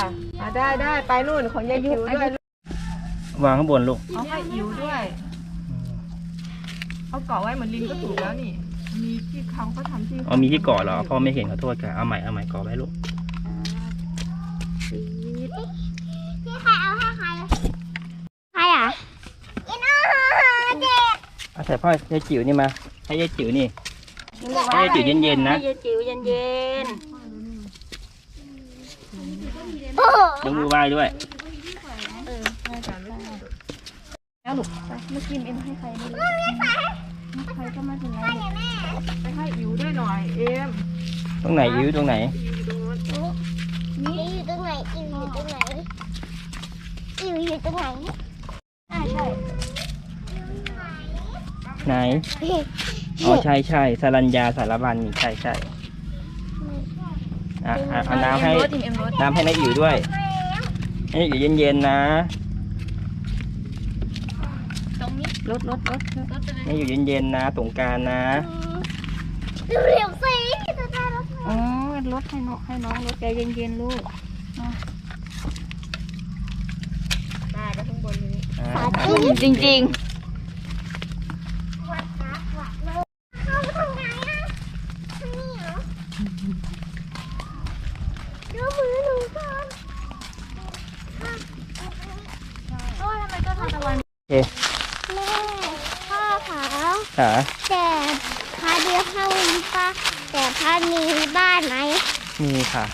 อะได้ได้ไปนู่นของยายจิ๋วด้วยวางข้างบนลูกเอาให้อิ๋วด้วยเอาเกาะไว้เหมือนลิงก็ถูกแล้วนี่ มีที่เขาเขาทำที่อ๋อมีที่เกาะเหรอพ่อไม่เห็นขอโทษค่ะเอาใหม่เอาใหม่เกาะไว้ลูกที่ใครเอาให้ใครใครอะอินอาเด็กเอาใส่พ่อยายจิ๋วนี่มาให้ยายจิ๋วนี่ให้ยายจิ๋วเย็นๆนะให้ยายจิ๋วเย็นโอ้โห ยกมือไหว้ด้วยแล้วลูกไปเมื่อกี้เอ็มให้ใครไม่รู้ใครก็ไม่เป็นไรไปให้อิ๋วด้วยหน่อยเอ็มตรงไหนอิ๋วตรงไหนนี่อยู่ตรงไหนอิวอยู่ตรงไหนอิวอยู่ตรงไหนใช่ใช่ไหนอ๋อใช่ใช่สรัญญาสารบัญนี่ใช่ใช่ อะอะเอาน้ำให้รถเอ็มรถน้ำให้นายอิ๋วด้วยให้นายอิ๋วเย็นๆนะตรงนี้รถรถรถรถให้อยู่เย็นๆนะสงกรารนะเร็วๆสิจะได้รถอ๋อรถให้น้องให้น้องรถใจเย็นๆลูกได้ก็ข้างบนนี้อะจริงจริงวัดนะวัดเลยเข้าทางไหนอะทางนี้เหรอดูมือหนูก่อนโอ้ทำไมก็ทำตะวัน โอเค แม่พ่อ ขาขาแต่พาเดียวเข้าวิปะแต่พามีบ้านไหมมีค่ะ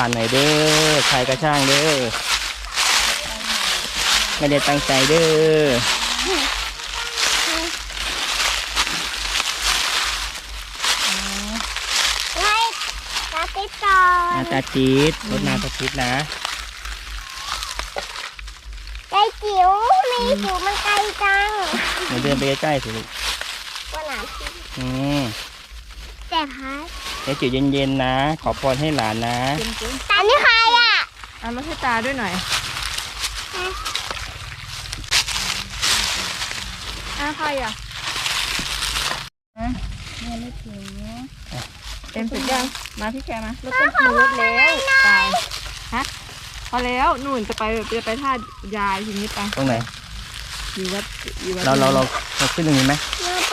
ผ่านหน่อยเด้อใครก็ช่างเด้อไม่ได้ตั้งใจเด้อไล่ตาติดก่ออาตาจีดรถนาตาจีดนะไอ้จิ๋วมีจิ๋วมันไกลจังเดี๋ยวเดินไปใกล้ๆสิลูกว่าหลานอืมแต่พัด เดี๋ยวจิ๋วเย็นๆนะ ขอพรให้หลานนะ อันนี้ใครอะเอามาให้ตาด้วยหน่อยอะใครอะเอ็มเสร็จยัง มาพี่แกมารถเป็นรถแล้วไปฮะพอแล้วนู่นจะไปจะไปท่ายายทีนี้ไปตรงไหนอยู่วัดอยู่วัดเราเราเราเราขึ้นตรงนี้ไหม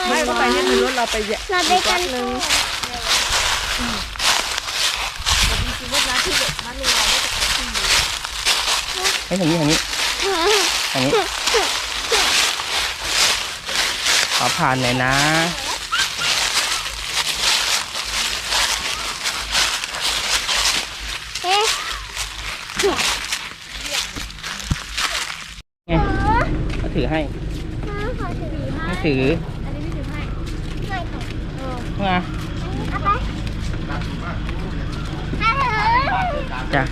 ไม่ก็ไปนี่เป็นรถเราไป แยะเราไปกันหนึ่งให้ทางนี้ทางนี้ทางนี้ขอผ่านหน่อยนะเอ๊ะไงเขาถือให้ขอถือให้ไม่ถือ อันนี้ไม่ถือให้ไม่ค่ะมาเอาไปเอาเถอะ จ้ะ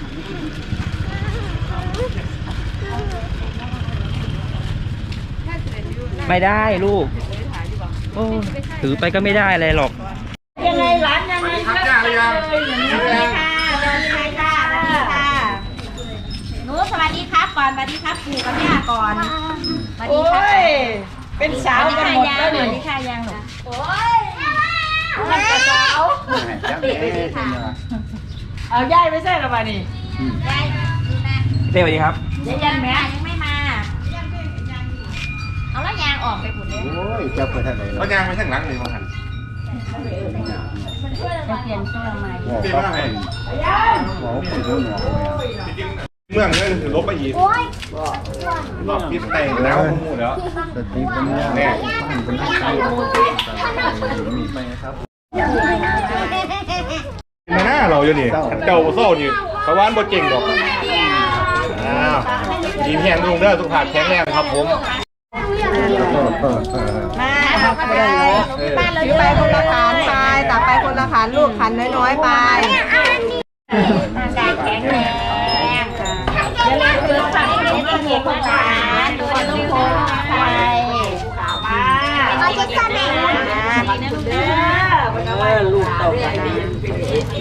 ไม่ได้ลูก โอ้ถือไปก็ไม่ได้อะไรหรอก ยังไงหลานยังไงครับจ้ายังสวัสดีค่ะสวัสดีค่ะสวัสดีค่ะหนูสวัสดีครับก่อนสวัสดีครับปู่กับย่าก่อนสวัสดีครับเป็นสาวกันหมดยังแล้วสวัสดีค่ะยังหนูท่านกระสา วเอาย่ายไม่ใช่หรอมานี่ยายดูนะเต้สวัสดีครับยายยังแม่ยังไม่มาเอาแล้วยางออกไปหมดเลยโอ้ยเจ้าเปิดทางไหนเขายางไปข้างหลังเลยมาหันจะเปลี่ยนเสื้อใหม่บอกดีก็มากเลยบอกคนเรื่องหมอเมืองนี่คือลบไปอีกโอ้ยรอบพิษแต่งแล้วมูแล้วสติปัญญาแน่บ้านเป็นใครมีไหมครับ ไม่น่าเราอยู่นี่ขันเจ้าโซ่นี่เพราะว่าบ่เจ๋งดอกอ้าวดีแพงลุงเด้อสุขภาพแข็งแรงครับผมมาไปถือไปคนละขันไปตักไปคนละขันลูกขันน้อยๆไปร่างกายแข็งแรงอย่าลืมเกินฝังให้ดีที่เหตุของหลานโดยต้องโพสต์ไปข่าวมา เราจะเสนอ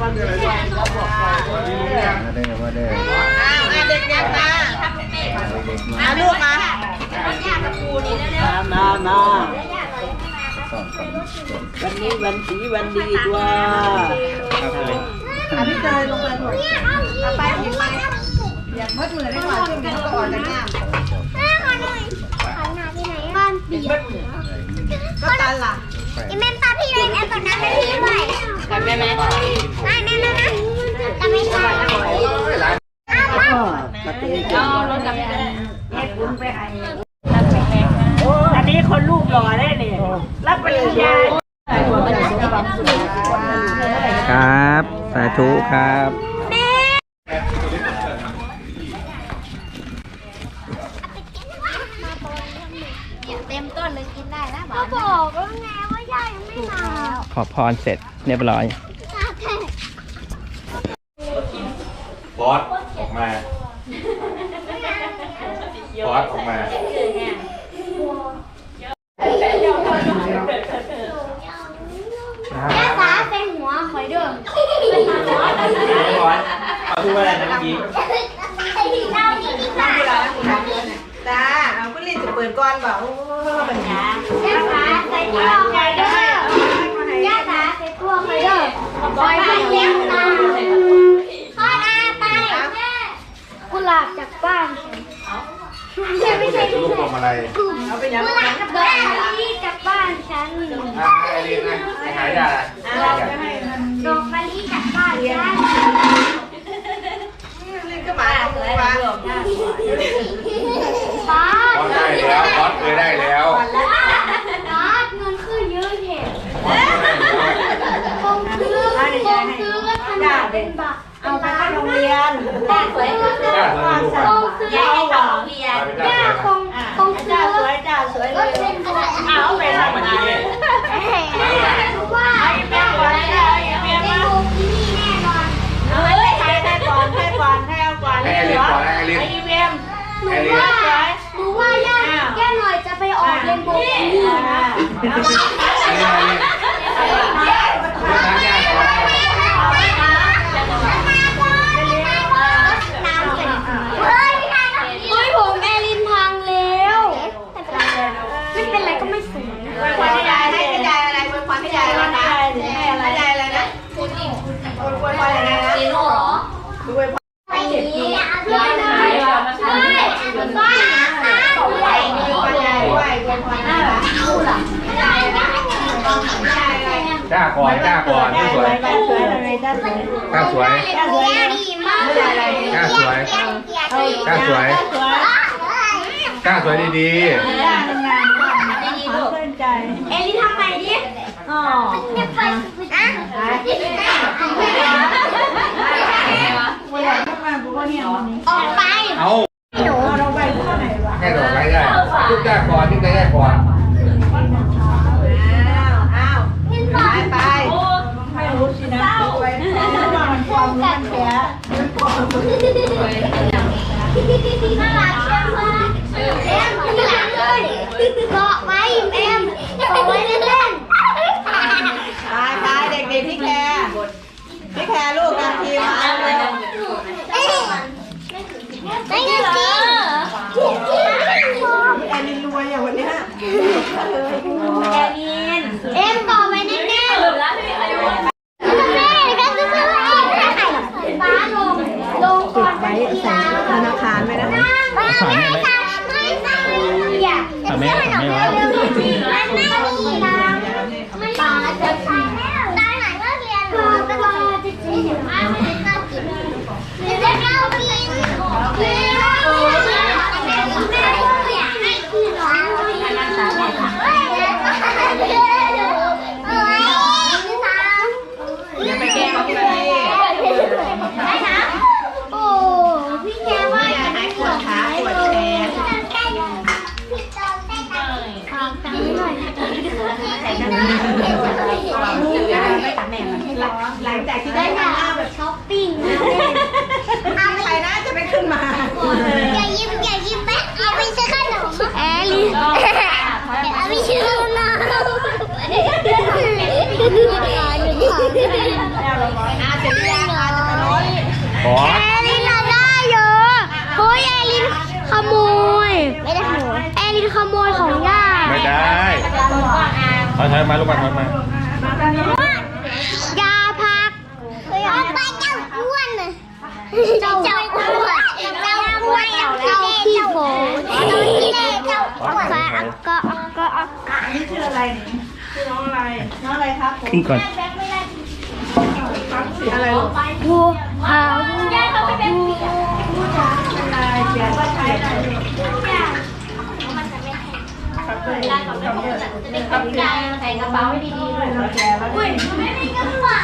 ลูกไหมมาได้มาได้อ้าวเด็กๆมาอาลูกมามามาวันนี้วันสีวันดีตัวครับเอะพี่เตยลงไปหมดเอาไปหยิบไปอย่ามืดมือได้ก่อนช่วงนี้ก็อ่อนกันง่ายแม่ขอหน่อยขอหน่อยที่ไหนบ้านเปียกก็ตันล่ะอีแม่ตาพี่เลยแม่ตดน้ำ ต็มต้นเลยกินได้แล้วก็บอกแล้วไงว่าย่ายังไม่มาขอพรเสร็จเรียบร้อย บอสออกมาบอสออกมาแม่ฟ้าเป็นหัวหอยเดิมเขาพูดว่าอะไรนะเมื่อกี้ เราดีดีกว่า จ้าเอาคุณลินจะเปิด ก่อนบอกโอ้เป็นไงแม่าใส่ตัวหอยเดิมย่าฟ้าใส่ตัวหอยเดิมหอยไม่เลี้ยงตาพ่อนาไปกุหลาบจากบ้านฉันไม่ใช่ไม่ใช่ลูกทำอะไรเอาไปยังกุหลาบจากบ้านนี่จากบ้านฉันอ่าไอรีนนะไปหายาอะไรดอกมะลิจากบ้านฉันลินก็มาเอามือว แล้วบอสเคยได้แล้วฟ้าเงินขึ้นเยอะเห็นคงซื้อคงซื้อก็ทำเป็นบาทเอาไปให้โรงเรียนแต่สวยก็คือจ้าเลยลูกคอะงซื้อให้โรงเรียนาคงคงซื้อ สวยจ้าสวย ก็เป็นบาท เอาไปทำอะไร ว่าแม่บอกได้เป็นลูกที่นี่แน่นอน เอาไปใช้ให้ก่อนให้ก่อนให้เอาก่อน ให้ไอรีนก่อนให้ไอรีน ไอ้เวียม หนูว่าหนูว่าย่าย่าหน่อยจะไปออกเรียนโบว์ที่นี่นะ ไอรีนไอรีนล้างยาก่อน เฮ้ยเฮ้ยผมแอลินพังแล้วไม่เป็นไรก็ไม่สูญ ไปควันให้ยายให้ให้ยายอะไรไปควันให้ยายอะไรนะให้อะไรยายอะไรนะคุณอิงคุณควันอะไรนะ สีโลหรอ ดูไป ไปนี้เพื่อนเลยเฮ้ยบ้าเขาใหญ่ ควันยายด้วยควันควันอะไร จ้าก่อนจ้าก่อนไม่สวยจ้าสวยอะไรจ้าสวยจ้าสวยดีมากจ้าสวยจ้าสวยจ้าสวยดีจ้างานงานเพื่อนใจเอลิทำใหม่ดิอ๋อจะไปอะออกไปๆเอาแค่ดอกไม้ได้ทุกจ้าก่อนที่จะได้ก่อน อ้าว ขึ้น ไป ก่อน ไป ไม่รู้สินะไปมันความมันแก่ น่ารักเชื่อมากเอ็มที่หลังเลยเกาะไว้เอ็มเกาะไว้เล่นไปไปเด็กๆพี่แคร์พี่แคร์ลูกนำทีมมาเลยๆเอ้ยได้เงินจริงแอนนี่รวยอย่างวันเนี้ยเอ็มต่อไปแน่ๆแม่ก็ซื้อให้ฟ้าลงลงก่อนไปทีละ ธนาคารไหมนะ ไม่ไม่ไม่ไม่ อย่าจ ที่ได้ได้อยากทำหน้าเอาแบแบบบช้อปปิ้งนะเอาไปใครน่าจะไปขึ้นมาอย่ายิ้มอย่ายิ้มแม่เอาไปซื้อขนมแอลลี่เอาไปซื้อขนมอาเสร็จหรือยังอาจะไปรถขอแอลลินเราได้เยอะเฮ้ยแอลลินขโมยไม่ได้ขโมยแอลลินขโมยของย่าไม่ได้ถอยถอยมาลูกมาถอยมา ยาพักเอาไปเจ้าอ้วนน่ะ เจ้าอ้วเจ้าอ้วนเจ้าขี้โผล่เจ้าขี้เล่เจ้าอ้วนก็ก็ก็นี่ชื่ออะไรชื่อน้องอะไรน้องอะไรครับผมขึ้นก่อนอะไรลูกผู้หายายเขาไปเป็นเขียนว่าใช้อะไรใส่กระเป๋าให้ดีๆด้วยแกแล้วอุ้ยไม่มีกระเป๋า